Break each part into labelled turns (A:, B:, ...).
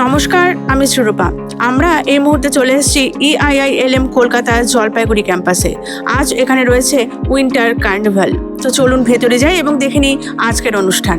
A: নমস্কার, আমি সুরূপা। আমরা এই মুহূর্তে চলে এসেছি E ইআইআইএলএম কলকাতার জলপাইগুড়ি ক্যাম্পাসে। আজ এখানে রয়েছে উইন্টার কার্নিভাল। তো চলুন ভেতরে যাই এবং দেখে নিই আজকের অনুষ্ঠান।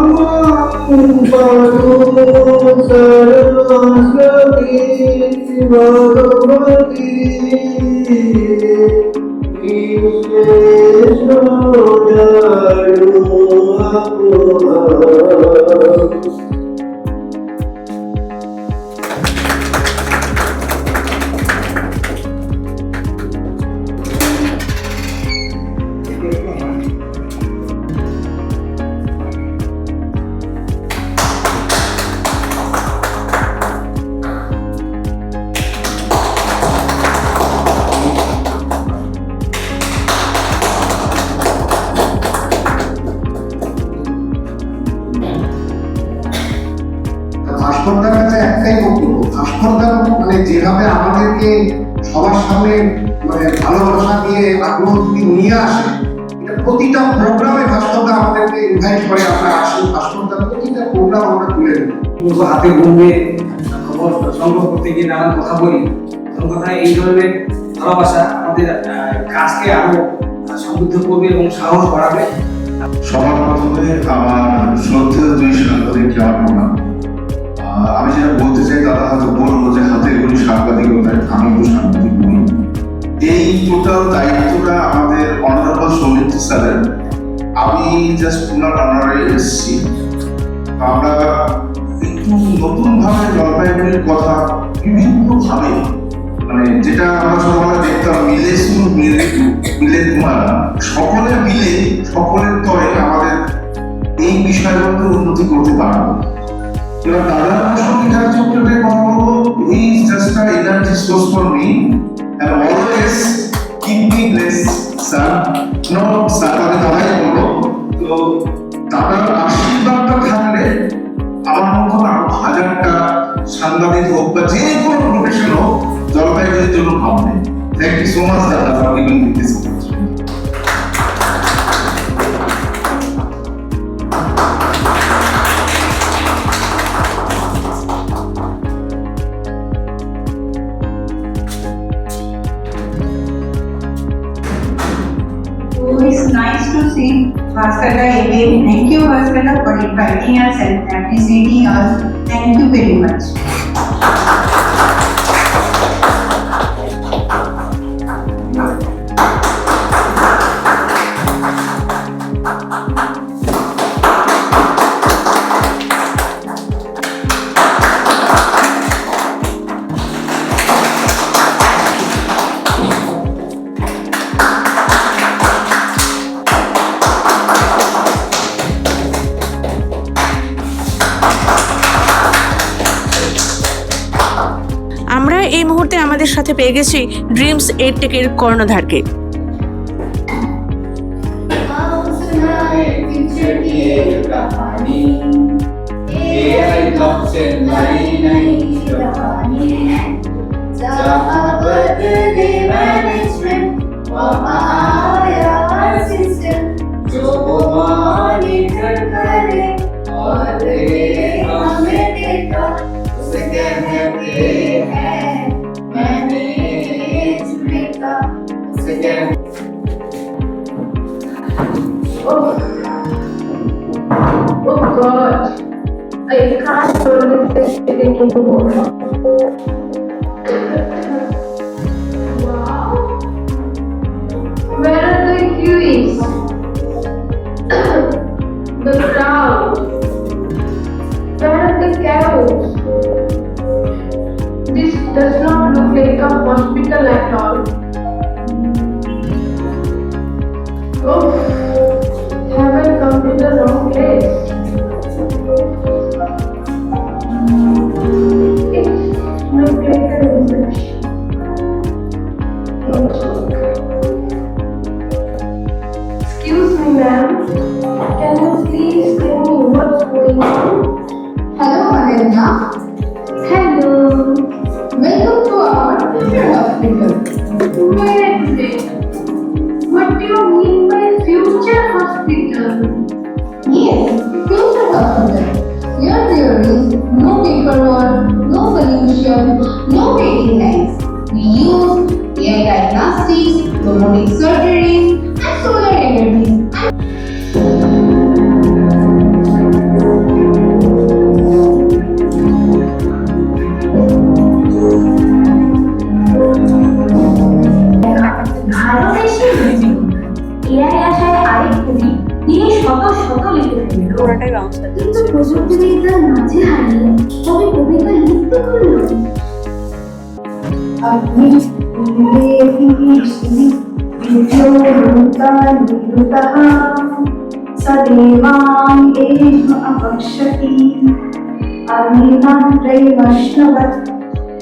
B: ভাস্করদার আমাদেরকে সবার সামনে মানে ভালোবাসা দিয়ে আগ্রহ দিয়ে নিয়ে আসে। এটা প্রতিটা প্রোগ্রামে ভাস্করদা আমাদেরকে ইনভাইট করে আমরা আসি। ভাস্করদার প্রতিটা প্রোগ্রাম আমরা তুলে নেব
C: হাতে খবর সংগ্রহ করতে গিয়ে নানান কথা বলি। তখন কথা এই ধরনের ভালোবাসা আমাদের কাজকে আরও সমৃদ্ধ করবে এবং সাহস বাড়াবে।
D: সবার প্রথমে আমার আমি জাস্ট ওনার অনারে এসেছি। আমরা একটু নতুন ভাবে জলপাইগুড়ির কথা বিভিন্ন ভাবে মানে যেটা আমরা সবাই দেখতাম মিলে শুরু মিলে মিলে তোমার সকলে মিলে সকলের তরে আমাদের এই বিষয়গুলোকে উন্নতি করতে পারব। এবার দাদার সঙ্গে যার চক্রটাই কথা বলব he is just a energy source for me and always keep me bless sir no sir তাকে দাদাই বলব তো দাদার আশীর্বাদটা থাকলে আমার মতন আরও হাজারটা সাংবাদিক হোক বা যে কোনো প্রফেশন হোক, জলপাইগুড়ির জন্য ভাববে থ্যাংক ইউ সো মাচ দাদা for giving me
E: this it's nice Bhaskar का ये थैंक यू भास्कर का क्वालिफाइंग या सेल्फ एप्लिसिटी और थैंक यू
A: वेरी मच মুহূর্তে আমাদের সাথে পেয়ে গেছি ড্রিমস এইট টেকের কর্ণধারকে
F: आओ सुनाए future
G: God. I can't believe this anymore. Wow. Where are the QEs? the crowd. Where are the cows? This does not look like a hospital at all. Oh,
H: পুরোটাই bouncer
I: কিন্তু প্রযুক্তিবিদ্যার মাঝে হারিয়ে কবি কবিতা লিখতে করল
J: अग्नि विद्योरूपानिरुतः स देवाङ्गेषु अपक्षति अग्निमात्रैवैष्णवत्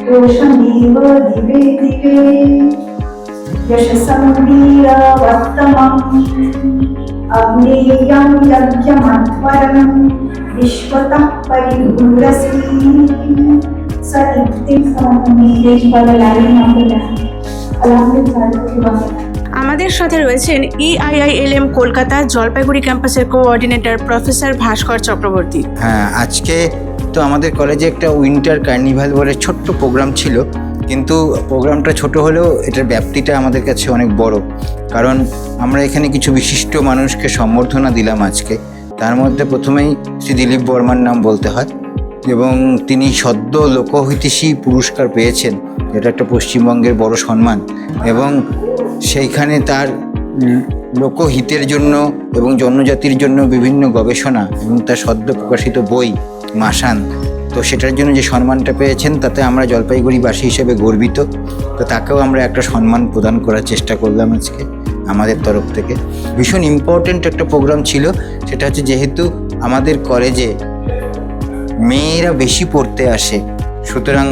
J: दोषमेव दिवे दिवे यशसं वीरवत्तमम् अग्नेयं यज्ञमध्वरं विश्वतः परिभूरसि स इत्थं समन्वये देशपालनाय नमः अलहामदुलिल्लाह
H: আমাদের সাথে রয়েছেন E ইআইআইএলএম কলকাতা জলপাইগুড়ি ক্যাম্পাসের কোঅর্ডিনেটর প্রফেসর ভাস্কর চক্রবর্তী
K: হ্যাঁ আজকে তো আমাদের কলেজে একটা উইন্টার কার্নিভাল বলে ছোট্ট প্রোগ্রাম ছিল কিন্তু প্রোগ্রামটা ছোট হলেও এটার ব্যাপ্তিটা আমাদের কাছে অনেক বড়। কারণ আমরা এখানে কিছু বিশিষ্ট মানুষকে সম্বর্ধনা দিলাম আজকে। তার মধ্যে প্রথমেই শ্রী দিলীপ বর্মার নাম বলতে হয় এবং তিনি সদ্য লোকহিতৈষী পুরস্কার পেয়েছেন। এটা একটা পশ্চিমবঙ্গের বড় সম্মান এবং সেইখানে তার লোকহিতের জন্য এবং জনজাতির জন্য বিভিন্ন গবেষণা এবং তার সদ্য প্রকাশিত বই, মাসান তো সেটার জন্য যে সম্মানটা পেয়েছেন, তাতে আমরা জলপাইগুড়িবাসী হিসেবে গর্বিত। তো তাকেও আমরা একটা সম্মান প্রদান করার চেষ্টা করলাম আজকে আমাদের তরফ থেকে। ভীষণ ইম্পর্ট্যান্ট একটা প্রোগ্রাম ছিল। সেটা হচ্ছে যেহেতু আমাদের কলেজে মেয়েরা বেশি পড়তে আসে, সুতরাং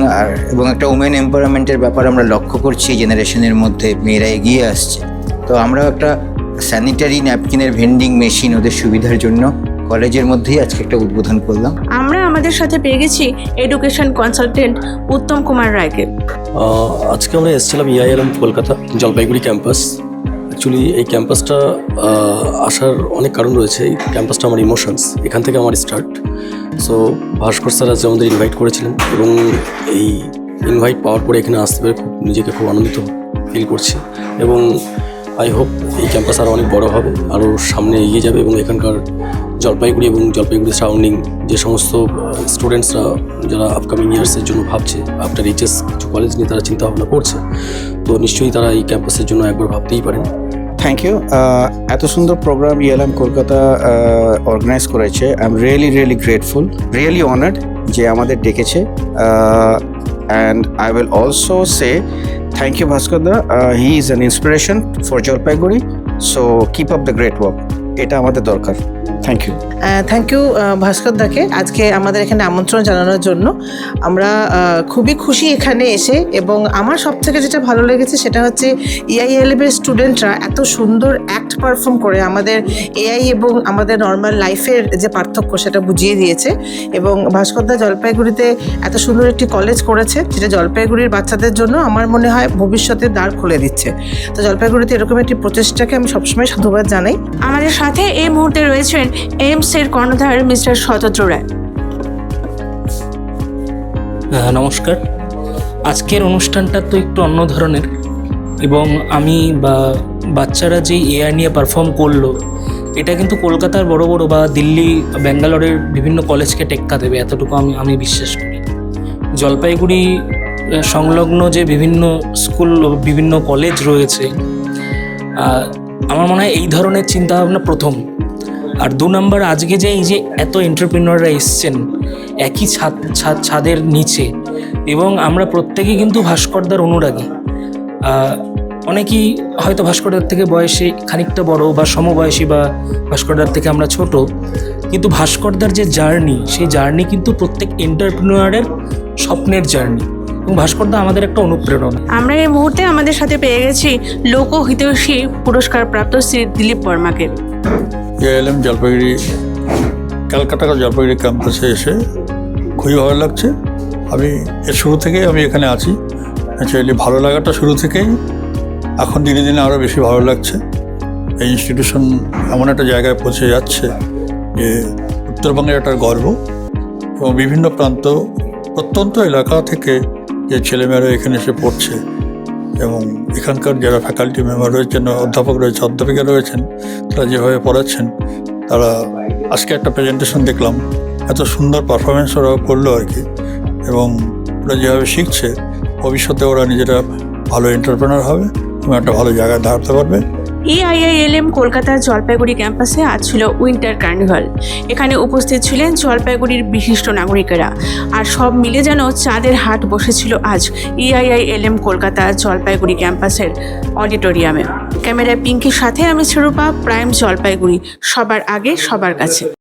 K: এবং একটা উমেন এম্পাওয়ারমেন্টের ব্যাপার আমরা লক্ষ্য করছি জেনারেশনের মধ্যে মেয়েরা এগিয়ে আসছে। তো আমরা একটা স্যানিটারি ন্যাপকিনের ভেন্ডিং মেশিন ওদের সুবিধার জন্য কলেজের মধ্যেই আজকে একটা উদ্বোধন করলাম।
H: আমাদের সাথে পেয়ে গেছি এডুকেশন কনসালটেন্ট উত্তম কুমার রায়কে।
L: আজকে আমরা এসেছিলাম EILM Kolkata Jalpaiguri campus. Actually এই ক্যাম্পাসটা আসার অনেক কারণ রয়েছে। এই ক্যাম্পাসটা আমার ইমোশনস, এখান থেকে আমার স্টার্ট। সো, ভাস্কর স্যার আজ আমাদের ইনভাইট করেছিলেন এবং এই ইনভাইট পাওয়ার পরে এখানে আসতে পেরে খুব, নিজেকে খুব আনন্দিত ফিল করছি। এবং আই হোপ এই ক্যাম্পাস আরও অনেক বড় হবে আরও সামনে এগিয়ে যাবে এবং এখানকার জলপাইগুড়ি এবং জলপাইগুড়ি সারাউন্ডিং যে সমস্ত স্টুডেন্টসরা যারা আপকামিং ইয়ার্সের জন্য ভাবছে আফটার এইচএস কিছু কলেজ নিয়ে তারা চিন্তা ভাবনা করছে, তো নিশ্চয়ই তারা এই ক্যাম্পাসের জন্য একবার ভাবতেই পারেন।
M: থ্যাংক ইউ এত সুন্দর প্রোগ্রাম ইএলএম কলকাতা অর্গানাইজ করেছে। I am really really grateful really honoured যে আমাদের ডেকেছে। And I will also say thank you Bhaskar the. He is an inspiration for Jalpaiguri so keep up the great work এটা আমাদের দরকার। Thank you
N: thank you Bhaskar দাকে। আজকে আমাদের এখানে আমন্ত্রণ জানানোর জন্য আমরা খুবই খুশি এখানে এসে এবং আমার সব থেকে যেটা ভালো লেগেছে সেটা হচ্ছে ইআইএলএম এর স্টুডেন্টরা এত সুন্দর অ্যাক্ট পারফর্ম করে আমাদের এআই এবং আমাদের নর্মাল লাইফের যে পার্থক্য সেটা বুঝিয়ে দিয়েছে এবং ভাস্করদা জলপাইগুড়িতে এত সুন্দর একটি কলেজ করেছে যেটা জলপাইগুড়ির বাচ্চাদের জন্য আমার মনে হয় ভবিষ্যতে দ্বার খুলে দিচ্ছে। তো জলপাইগুড়িতে এরকম একটি প্রচেষ্টাকে আমি সবসময় সাধুবাদ জানাই।
H: আমাদের সাথে এই মুহূর্তে রয়েছেন এইমস এর কর্ণধার মিস্টার শতদ্র রায়।
O: নমস্কার। আজকের অনুষ্ঠানটা তো একটু অন্য ধরনের এবং আমি বা বাচ্চারা যে এআই নিয়ে পারফর্ম করল, এটা কিন্তু কলকাতার বড় বড় বা দিল্লি, ব্যাঙ্গালোরের বিভিন্ন কলেজকে টেক্কা দেবে, এতটুকু আমি আমি বিশ্বাস করি। জলপাইগুড়ি সংলগ্ন যে বিভিন্ন স্কুল বিভিন্ন কলেজ রয়েছে আমার মনে হয় এই ধরনের চিন্তাভাবনা প্রথম। আর দু নম্বর আজকে যে এই যে এত এন্টারপ্রিনাররা এসছেন, একই ছাদ ছাদ, ছাদের নিচে, এবং আমরা প্রত্যেকেই কিন্তু ভাস্করদার অনুরাগী। অনেকেই হয়তো ভাস্করদার থেকে বয়সে খানিকটা বড় বা সমবয়সী বা ভাস্করদার থেকে আমরা ছোট, কিন্তু ভাস্করদার যে জার্নি, সেই জার্নি কিন্তু প্রত্যেক এন্টারপ্রিনিয়ারের স্বপ্নের জার্নি, এবং ভাস্করদা আমাদের একটা অনুপ্রেরণা।
H: আমরা এই মুহূর্তে আমাদের সাথে পেয়ে গেছি লোকহিতৈষী পুরস্কার প্রাপ্ত শ্রী দিলীপ বর্মাকে।
P: এএলএম জলপাইগুড়ি ক্যালকাটা জলপাইগুড়ি ক্যাম্পাসে এসে খুবই ভালো লাগছে। আমি এর শুরু থেকেই আমি এখানে আছি। অ্যাকচুয়ালি ভালো লাগাটা শুরু থেকেই, এখন দিনে দিনে আরও বেশি ভালো লাগছে। এই ইনস্টিটিউশন এমন একটা জায়গায় পৌঁছে যাচ্ছে যে উত্তরবঙ্গের একটা গর্ব। এবং বিভিন্ন প্রান্ত, প্রত্যন্ত এলাকা থেকে যে ছেলেমেয়েরা এখানে এসে পড়ছে এবং এখানকার যারা ফ্যাকাল্টি মেম্বার রয়েছেন অধ্যাপক রয়েছে, অধ্যাপিকা রয়েছেন, তারা যেভাবে পড়াচ্ছেন, তারা আজকে একটা প্রেজেন্টেশন দেখলাম। এত সুন্দর পারফরমেন্স ওরা করল আর কি। এবং ওরা যেভাবে শিখছে, ভবিষ্যতে ওরা নিজেরা ভালো এন্টারপ্রেনার হবে এবং একটা ভালো জায়গায় দাঁড়াতে পারবে।
H: ইআইআইএলএম কলকাতার জলপাইগুড়ি ক্যাম্পাসে আজ ছিল উইন্টার কার্নিভাল। এখানে উপস্থিত ছিলেন জলপাইগুড়ির বিশিষ্ট নাগরিকেরা। আর সব মিলে যেন চাঁদের হাট বসেছিল আজ এআইআইএলএম কলকাতা জলপাইগুড়ি ক্যাম্পাসের অডিটোরিয়ামে। ক্যামেরায় পিঙ্কির সাথে আমি স্বরূপা, প্রাইম জলপাইগুড়ি। সবার আগে, সবার কাছে।